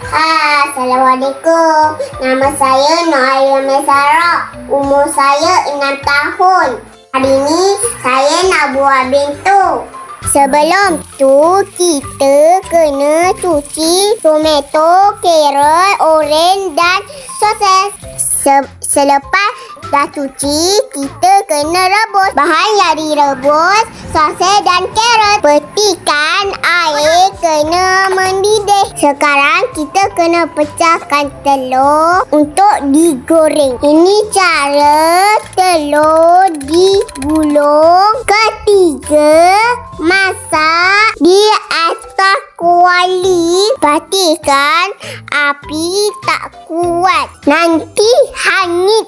Assalamualaikum. Nama saya Noalia Mesara. Umur saya 6 tahun. Hari ini saya nak buat bento. Sebelum tu, kita kena cuci tomato, carrot, oren dan sosis. Se- selepas dah cuci, kita kena rebus. Bahan yang direbus, sosis dan carrot. Petikan air kena mendidih. Sekarang kita kena pecahkan telur untuk digoreng. Ini cara telur digulung. Ketiga, masak di atas kuali. Pastikan api tak kuat. Nanti hangit.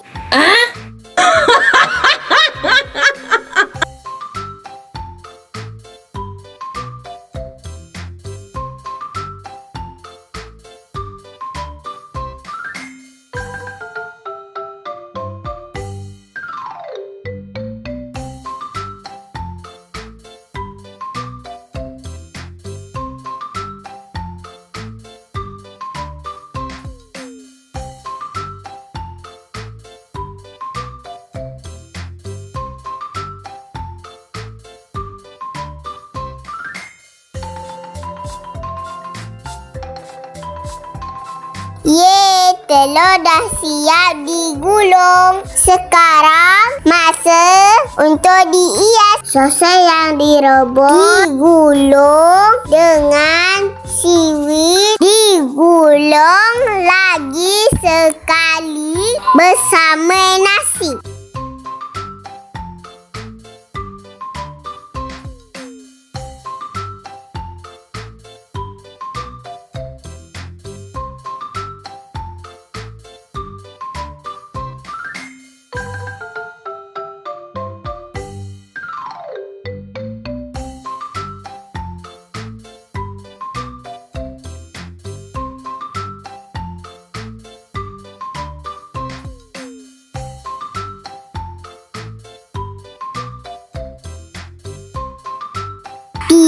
Ye, telur dah siap digulung. Sekarang masa untuk dihias. Sosis yang direbus digulung dengan seaweed.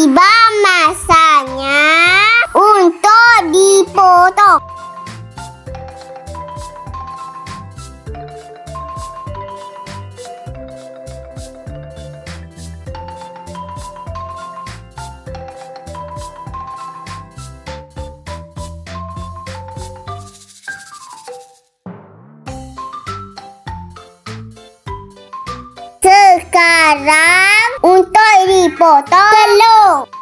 Tiba masanya untuk dipotong. Sekarang untuk dipotong telur.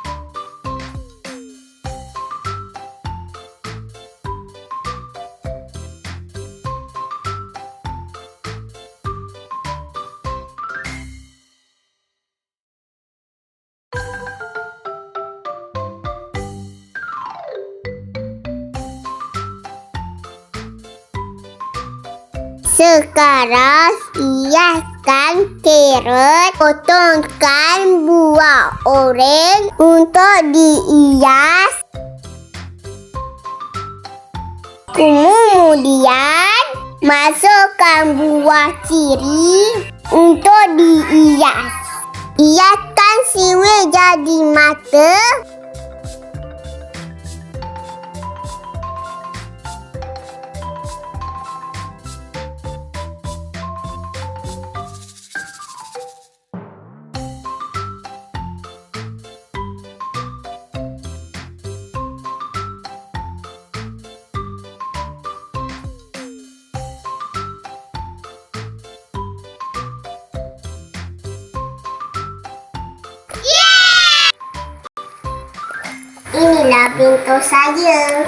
Sekarang hiaskan carrot, potongkan buah oren untuk dihias. Kemudian masukkan buah ciri untuk dihias. Hiaskan siwil jadi mata. Inilah bento saya.